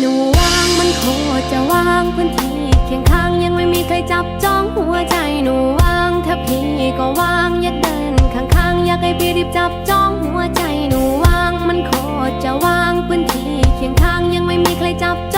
หนูวางมันโคตรจะวางพื้นที่เคียงข้างยังไม่มีใครจับจ้องหัวใจหนูวางถ้าพี่ก็วางอย่าเดินข้างๆอยากให้พี่รีบจับจ้องหัวใจหนูวางมันโคตรจะวางพื้นที่เคียงข้างยังไม่มีใครจับจ้อง